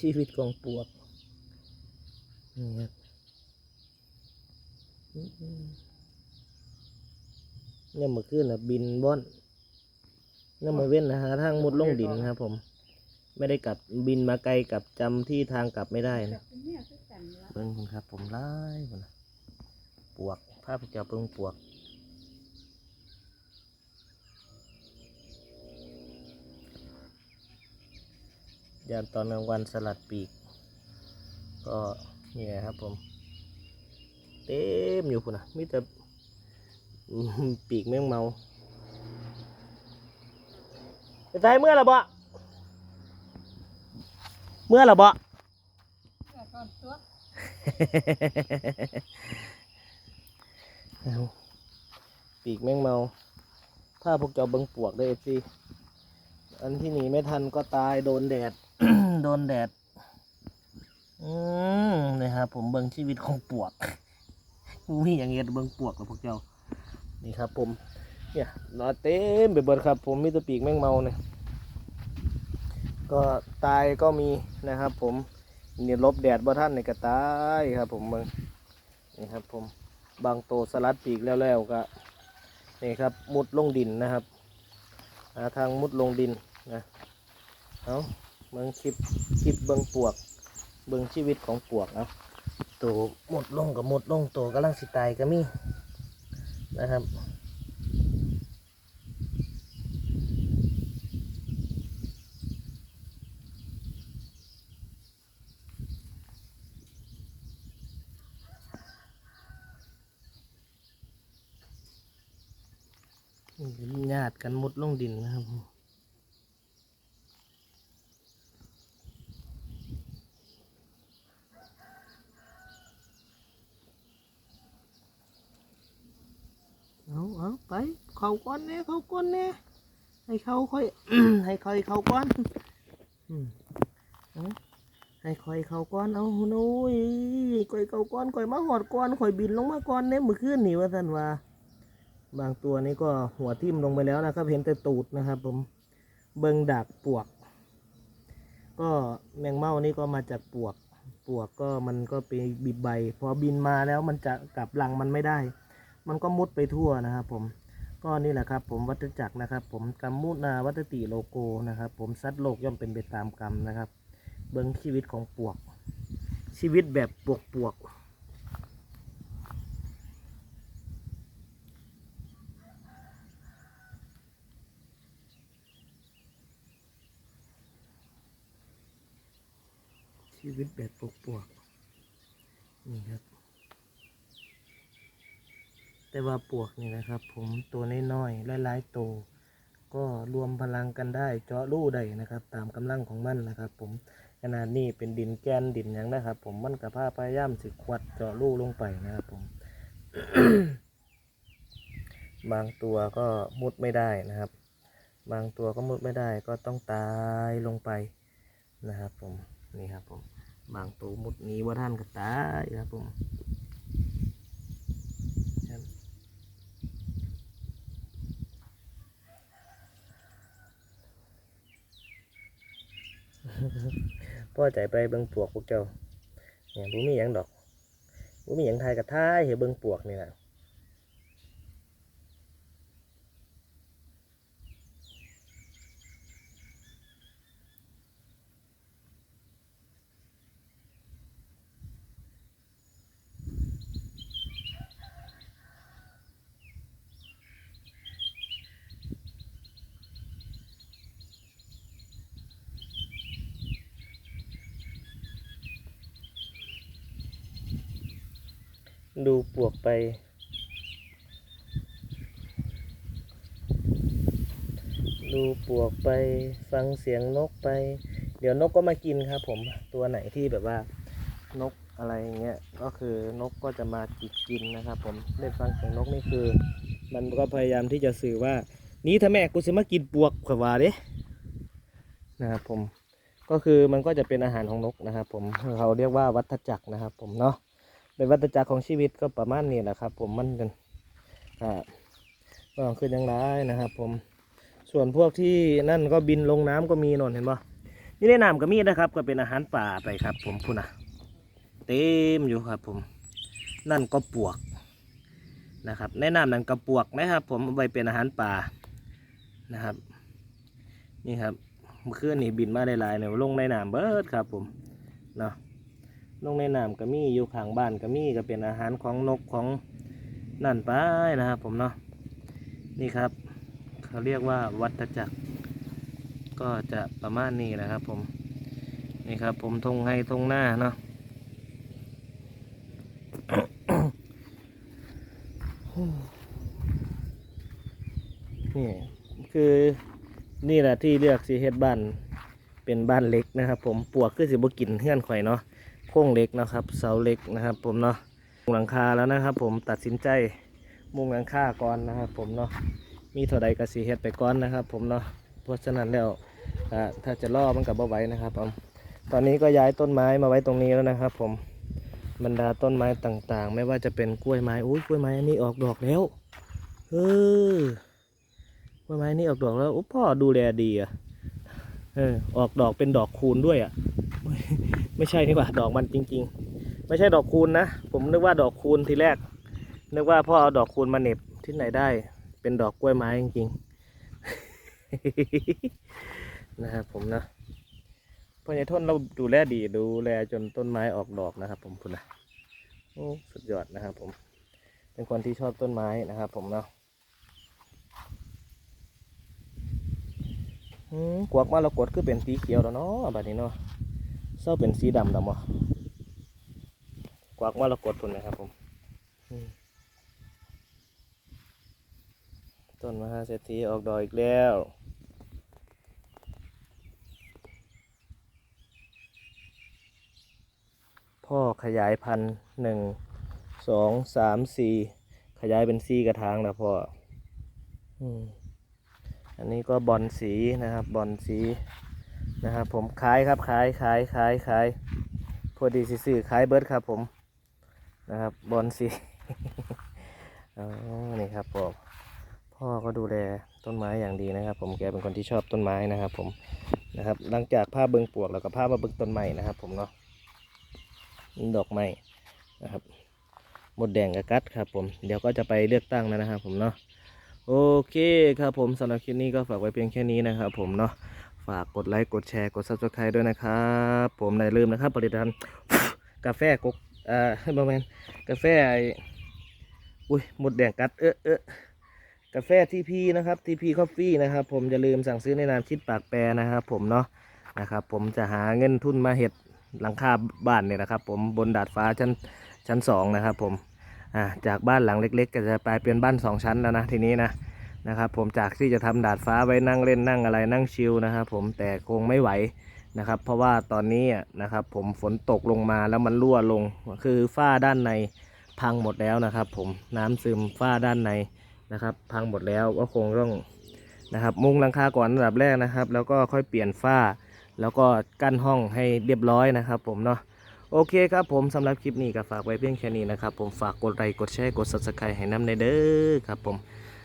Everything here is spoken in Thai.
ชีวิตของปวกนี่ครับอืมเนี่ยเมื่อคืนน่ะบินบ้อนเนี่ยมาเว้นนะหาทางมุดลงดินครับ ผม ไม่ได้กลับบินมาไกลกลับจำที่ทางกลับไม่ได้นะเนี่ยคือกันละเบิ่งคุณครับ ผมไล่คนนะปวกภาพเจ้าเบิ่งปวก ยามตอนกลางวันสลัดปีก ก็นี่ครับผม เต็มอยู่คุณนะมีแต่อืมปีกแมงเมาจะตายเมื่อละบ่เมื่อละบ่แต่ก่อนตัวเอาปีกแมงเมา ถ้าพวกเจ้าเบิงปวกได้สิอั นที่หนีไม่ทันก็ตายโดนแดด โดนแดด อืมนี่ครับผมเบิงชีวิตของปวกมีอย่างเงี้ยเบิงปวกแล้วพวกเจ้า นี่ครับ ผม เนี่ยนอนเต็มไปหมดครับ ผมมีแตัวปีกแมงเมาเนี่ยก็ตายก็มีนะครับ ผมเนี่ยลบแดดบ่ท่านในกระตายครับ ผมเบิงนี่ครับ ผมบางโตวสลัดปีกแล้วๆก็นี่ครับมุดลงดินนะครับหาทางมุดลงดินนะ เอาเบิ่งคลิปคลิปเบิ่งปวก เบิ่งชีวิตของปวกเอาตัวหมดลงกับหมดลงตัวกำลังสิตายก็มีนะครับญาติกันมุดลงดินนะครับ เอาไป เขาก้อนเนี่ยเขาก้อนเนี่ยให้เขาค่อยให้ค่อยเขาก้อนให้ค่อยเขาก้อนเอาโน้ยค่อยเขาก้อนค่อยมาหอดก้อนค่อยบินลงมาก้อนเนี่ยเมื่อคืนนี่ว่าท่านว่า บางตัวนี้ก็หัวทิ่มลงไปแล้วนะครับ เห็นแต่ตูดนะครับ ผมเบิงดักปวก ก็แมงเม่านี่ก็มาจากปวก ปวกก็มันก็ไปบิบใบ พอบินมาแล้วมันจะกลับรังมันไม่ได้ มันก็มุดไปทั่วนะครับผมก็นี่แหละครับผมวัฏจักรนะครับ ผมกรรมมุนาวัตติโลโกนะครับ ผมสัตว์โลกย่อมเป็นไปตามกรรมนะครับ เบิ้องชีวิตของปวก ชีวิตแบบปวกปวกชีวิตแบบปวกปวกนี่ครับ แต่ว่าปวกนี่นะครับ ผมตัวน้อยๆหลายๆตัวก็รวมพลังกันได้เจาะรูได้นะครับ ตามกำลังของมันนะครับ ผมขนาดนี้เป็นดินแกนดินหยังนะครับ ผมมันกับผ้าพยายามสิควัดเจาะรูลงไปนะครับผม บางตัวก็มุดไม่ได้นะครับ บางตัวก็มุดไม่ได้ก็ต้องตายลงไปนะครับ ผมนี่ครับผม บางตัวมุดนี้ว่าท่านก็ตายครับผม พ่อใจไปเบิ่งปวกพวกเจ้าเนี่ยบุมีอย่างดอกบุมีอย่างทายกับท้ายเห็นเบิ่งปวกนี่แหละ ดูปวกไป ดูปวกไปฟังเสียงนกไป เดี๋ยวนกก็มากินครับผมตัวไหนที่แบบว่านกอะไรเงี้ยก็คือนกก็จะมาจิกกินนะครับ ผมได้ฟังเสียงนกนี่คือ มันก็พยายามที่จะสื่อว่า นี่ถ้าแม่กูจะมากินปวกขวาเด้นะครับผมก็คือมันก็จะเป็นอาหารของนกนะครับ ผมเขาเรียกว่าวัฏจักรนะครับ ผมเนาะ เป็นวัฏจักรของชีวิตก็ประมาณนี้แหละครับ ผมมันกันอ่าก็ขึ้นอยังไงนะครับ ผมส่วนพวกที่นั่นก็บินลงน้ำก็มีนนเห็นปะนี่ในน้ำก็มีนะครับ ก็เป็นอาหารป่าไปครับ ผมพูนะเต็มอยู่ครับ ผมนั่นก็ปวกนะครับในน้ำนั่นก็ปวกนะครับ ผมเอาไปเป็นอาหารป่านะครับ นี่ครับเมื่อคืนนี่บินมาได้หลายเนี่ยลงในน้ำเบิดครับ ผมเนาะ ลงในน้ำก็มีอยู่ข้างบ้านก็มีก็เป็นอาหารของนกของนั่นไปนะครับผมเนาะนี่ครับ เขาเรียกว่าวัฏจักร ก็จะประมาณนี้นะครับผมนี่ครับ ผมทงให้ทงหน้าเนาะนี่คือนี่แหละที่เลือกสีเฮ็ดบ้านเป็นบ้านเล็กนะครับ ผมปวกคือสิบกินเฮือนข่อยเนาะ โค้งเล็กนะครับ เสาเล็กนะครับผมเนาะมุงหลังคาแล้วนะครับผมตัดสินใจมุงหลังคาก่อนนะครับผมเนาะมีเท่าใดก็สีเฮ็ดไปก่อนนะครับผมเนาะเพราะฉะนั้นแล้วถ้าจะล่อมันกับบ่ไว้นะครับผมตอนนี้ก็ย้ายต้นไม้มาไว้ตรงนี้แล้วนะครับ ผมบรรดาต้นไม้ต่างๆ ไม่ว่าจะเป็นกล้วยไม้อุ้ยกล้วยไม้อันนี้ออกดอกแล้วเออกล้วยไม้นี่ออกดอกแล้วโอ้พ่อดูแลดีอะเออออกดอกเป็นดอกคูณด้วยอะ ไม่ใช่นี่ว่าดอกมันจริง ๆ ไม่ใช่ดอกคูณนะ ผมนึกว่าดอกคูณทีแรก นึกว่าพ่อเอาดอกคูณมาเน็บที่ไหนได้ เป็นดอกกล้วยไม้จริงๆนะครับผมนะพ่อใหญ่ทนเราดูแลดีดูแลจนต้นไม้ออกดอกนะครับ ผมคุณนะโอ้สุดยอดนะครับ ผม เป็นคนที่ชอบต้นไม้นะครับ ผมเนาะอืมกวกมาเรากตคือเป็นสีเขียวแล้วเนาะบัดนี้เนาะ เศร้าเป็นสีดำแล้วมั้กวากมารกตพุ่นนะครับผมต้นมหาเศรษฐีออกดอกอีกแล้วพ่อขยายพันธุ์หนึ่งสองสามสี่ขยายเป็นสี่กระถางแล้วพ่ออันนี้ก็บอลสีนะครับ บอลสี นะครับผมขายครับขายขายขายขายพอดีสิซื้อขายเบิร์ดครับผมนะครับบอลสีอ๋อนี่ครับผมพ่อก็ดูแลต้นไม้อย่างดีนะครับ ผมแกเป็นคนที่ชอบต้นไม้นะครับ ผมนะครับ หลังจากผ้าเบิงปวกแล้วก็ผ้ามาเบิงต้นไม้นะครับ ผมเนาะดอกไม้นะครับหมดแดงกับกัดครับ ผมเดี๋ยวก็จะไปเลือกตั้งแล้วนะครับ ผมเนาะโอเคครับผมสำหรับคลิปนี้ก็ฝากไว้เพียงแค่นี้นะครับ ผมเนาะ ฝากกดไลค์กดแชร์กด subscribe ด้วยนะครับ ผมได้ลืมนะครับ ผลิตภัณฑ์กาแฟกกเอ่อให้ประมาณกาแฟอ้อุ้ยหมดแดงกัดเออเออกาแฟทีพีนะครับทีพีคอฟฟี่นะครับ ผมอย่าลืมสั่งซื้อในนามคิดปากแปรนะครับ ผมเนาะนะครับ ผมจะหาเงินทุนมาเห็ดหลังคาบ้านเนี่ยนะครับ ผมบนดาดฟ้าชั้นชั้นสองนะครับ ผมอ่าจากบ้านหลังเล็ก ๆ ก็จะไปเป็นบ้านสองชั้นแล้วนะทีนี้นะ นะครับผมจากที่จะทำดาดฟ้าไว้นั่งเล่นนั่งอะไรนั่งชิลนะครับผมแต่คงไม่ไหวนะครับ เพราะว่าตอนนี้นะครับผมฝนตกลงมาแล้วมันรั่วลงคือฝ้าด้านในพังหมดแล้วนะครับ ผมน้ำซึมฝ้าด้านในนะครับ พังหมดแล้วก็คงต้องนะครับมุงหลังคาก่อนอันดับแรกนะครับ แล้วก็ค่อยเปลี่ยนฝ้า แล้วก็กั้นห้องให้เรียบร้อยนะครับ ผมเนาะโอเคครับผมสำหรับคลิปนี้ก็ฝากไว้เพียงแค่นี้นะครับ ผมฝากกดไลค์กดแชร์กด subscribe ให้น้ำในเด้อครับผม